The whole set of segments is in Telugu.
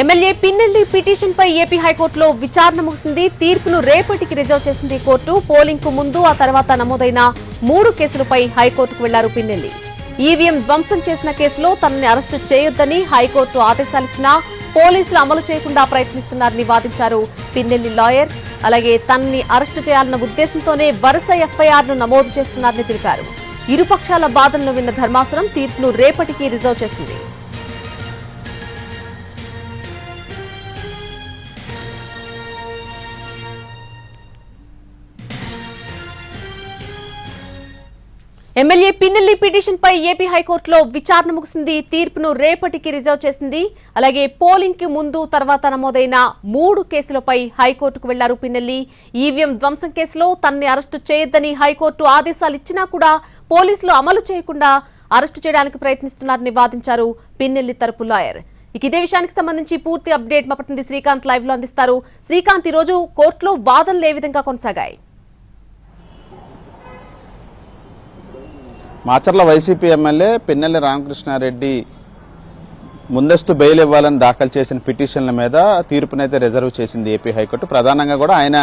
ఎమ్మెల్యే పిన్నెల్లి పిటిషన్ పై ఏపీ హైకోర్టులో విచారణ ముగిసింది. తీర్పును రేపటికి రిజర్వ్ చేసింది కోర్టు. పోలింగ్కు ముందు ఆ తర్వాత నమోదైన మూడు కేసులపై హైకోర్టుకు వెళ్ళారు పిన్నెల్లి. ఈవీఎం ధ్వంసం చేసిన కేసులో తనని అరెస్టు చేయొద్దని హైకోర్టు ఆదేశాలిచ్చినా పోలీసులు అమలు చేయకుండా ప్రయత్నిస్తున్నారని వాదించారు పిన్నెల్లి లాయర్. అలాగే తనని అరెస్టు చేయాలన్న ఉద్దేశంతోనే వరుస ఎఫ్ఐఆర్ను నమోదు చేస్తున్నారని తెలిపారు. ఇరుపక్షాల బాధలను విన్న ధర్మాసనం తీర్పును రేపటికి రిజర్వ్ చేస్తుంది ఎమ్మెల్యే పిన్నెల్లి పిటిషన్ పై ఏపీ హైకోర్టులో విచారణ ముగిసింది. తీర్పును రేపటికి రిజర్వ్ చేసింది. అలాగే పోలింగ్కి ముందు తర్వాత నమోదైన మూడు కేసులపై హైకోర్టుకు వెళ్ళారు పిన్నెల్లి. ఈవీఎం ధ్వంసం కేసులో తనని అరెస్టు చేయొద్దని హైకోర్టు ఆదేశాలు ఇచ్చినా కూడా పోలీసులు అమలు చేయకుండా అరెస్టు చేయడానికి ప్రయత్నిస్తున్నారని వాదించారు పిన్నెల్లి తరపు లాయర్. ఇక ఇదే విషయానికి సంబంధించి పూర్తి అప్డేట్ మా ప్రతినిధి శ్రీకాంత్ లైవ్లో అందిస్తారు. శ్రీకాంత్ ఈ రోజు కోర్టులో వాదనలు ఏ విధంగా కొనసాగాయి? మాచర్ల వైసీపీ ఎమ్మెల్యే పిన్నెల్లి రామకృష్ణారెడ్డి ముందస్తు బెయిల్ ఇవ్వాలని దాఖలు చేసిన పిటిషన్ల మీద తీర్పునైతే రిజర్వ్ చేసింది ఏపీ హైకోర్టు. ప్రధానంగా కూడా ఆయన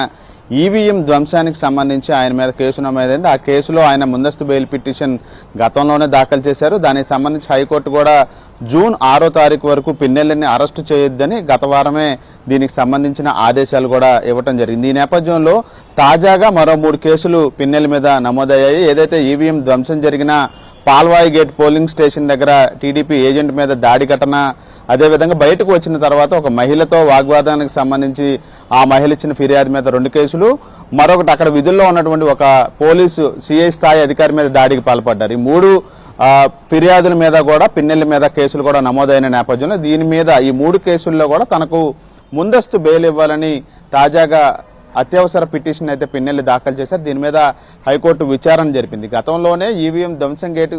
ఈవీఎం ధ్వంసానికి సంబంధించి ఆయన మీద కేసు నమోదైంది. ఆ కేసులో ఆయన ముందస్తు బెయిల్ పిటిషన్ గతంలోనే దాఖలు చేశారు. దానికి సంబంధించి హైకోర్టు కూడా జూన్ ఆరో తారీఖు వరకు పిన్నెల్లిని అరెస్టు చేయొద్దని గత వారమే దీనికి సంబంధించిన ఆదేశాలు కూడా ఇవ్వటం జరిగింది. ఈ నేపథ్యంలో తాజాగా మరో మూడు కేసులు పిన్నెల మీద నమోదయ్యాయి. ఏదైతే ఈవీఎం ధ్వంసం జరిగిన పాల్వాయి గేట్ పోలింగ్ స్టేషన్ దగ్గర టీడీపీ ఏజెంట్ మీద దాడి ఘటన అదేవిధంగా బయటకు వచ్చిన తర్వాత ఒక మహిళతో వాగ్వాదానికి సంబంధించి ఆ మహిళ ఇచ్చిన ఫిర్యాదు మీద రెండు కేసులు. మరొకటి అక్కడ విధుల్లో ఉన్నటువంటి ఒక పోలీసు సిఐ స్థాయి అధికారి మీద దాడికి పాల్పడ్డారు. ఈ మూడు ఫిర్యాదుల మీద కూడా పిన్నెల మీద కేసులు కూడా నమోదైన నేపథ్యంలో దీని మీద ఈ మూడు కేసుల్లో కూడా తనకు ముందస్తు బెయిల్ ఇవ్వాలని తాజాగా అత్యవసర పిటిషన్ అయితే పిన్నెల్లి దాఖలు చేశారు. దీని మీద హైకోర్టు విచారణ జరిపింది. గతంలోనే ఈవీఎం ధ్వంసం గేటు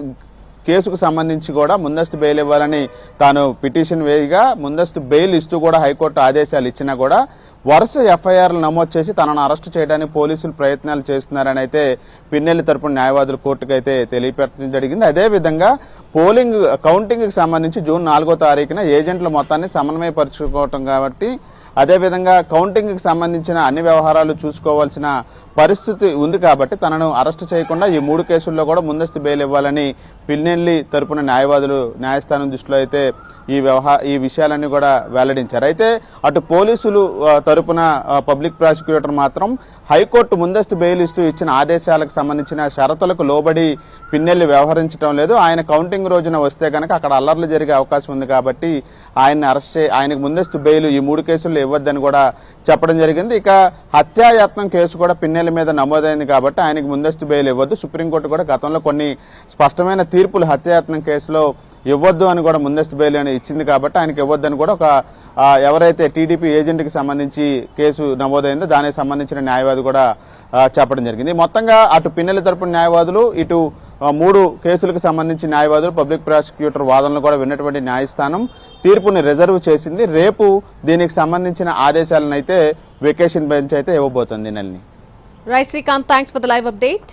కేసుకు సంబంధించి కూడా ముందస్తు బెయిల్ ఇవ్వాలని తాను పిటిషన్ వేయగా ముందస్తు బెయిల్ ఇస్తూ కూడా హైకోర్టు ఆదేశాలు ఇచ్చినా కూడా వరుస ఎఫ్ఐఆర్లు నమోదు చేసి తనను అరెస్టు చేయడానికి పోలీసులు ప్రయత్నాలు చేస్తున్నారని అయితే పిన్నెల్లి తరపున న్యాయవాదులు కోర్టుకు అయితే తెలియపెట్టడం జరిగింది. అదేవిధంగా పోలింగ్ కౌంటింగ్కి సంబంధించి జూన్ నాలుగో తారీఖున ఏజెంట్ల మొత్తాన్ని సమన్వయపరుచుకోవటం కాబట్టి అదేవిధంగా కౌంటింగ్కి సంబంధించిన అన్ని వ్యవహారాలు చూసుకోవాల్సిన పరిస్థితి ఉంది కాబట్టి తనను అరెస్టు చేయకుండా ఈ మూడు కేసుల్లో కూడా ముందస్తు బెయిల్ ఇవ్వాలని పిన్నెల్లి తరపున న్యాయవాదులు న్యాయస్థానం దృష్టిలో అయితే ఈ వ్యవహార ఈ విషయాలన్నీ కూడా వెల్లడించారు. అయితే అటు పోలీసులు తరపున పబ్లిక్ ప్రాసిక్యూటర్ మాత్రం హైకోర్టు ముందస్తు బెయిల్ ఇస్తూ ఇచ్చిన ఆదేశాలకు సంబంధించిన షరతులకు లోబడి పిన్నెల్లి వ్యవహరించడం లేదు. ఆయన కౌంటింగ్ రోజున వస్తే కనుక అక్కడ అల్లర్లు జరిగే అవకాశం ఉంది కాబట్టి ఆయన్ని అరెస్ట్ చే ఆయనకు ముందస్తు బెయిల్ ఈ మూడు కేసుల్లో ఇవ్వద్దని కూడా చెప్పడం జరిగింది. ఇక హత్యాయత్నం కేసు కూడా పిన్నెల మీద నమోదైంది కాబట్టి ఆయనకు ముందస్తు బెయిల్ ఇవ్వద్దు. సుప్రీంకోర్టు కూడా గతంలో కొన్ని స్పష్టమైన తీర్పులు హత్యాయత్నం కేసులో ఇవ్వద్దు అని కూడా ముందస్తు బెయిల్ అని ఇచ్చింది కాబట్టి ఆయనకి ఇవ్వద్దని కూడా ఒక ఎవరైతే టీడీపీ ఏజెంట్కి సంబంధించి కేసు నమోదైందో దానికి సంబంధించిన న్యాయవాది కూడా చెప్పడం జరిగింది. మొత్తంగా అటు పిన్నెల తరపున న్యాయవాదులు ఇటు మూడు కేసులకు సంబంధించి న్యాయవాదులు పబ్లిక్ ప్రాసిక్యూటర్ వాదనలు కూడా విన్నటువంటి న్యాయస్థానం తీర్పుని రిజర్వ్ చేసింది. రేపు దీనికి సంబంధించిన ఆదేశాలను అయితే వెకేషన్ బెంచ్ అయితే ఇవ్వబోతుంది నెలని. Right Srikanth thanks for the live update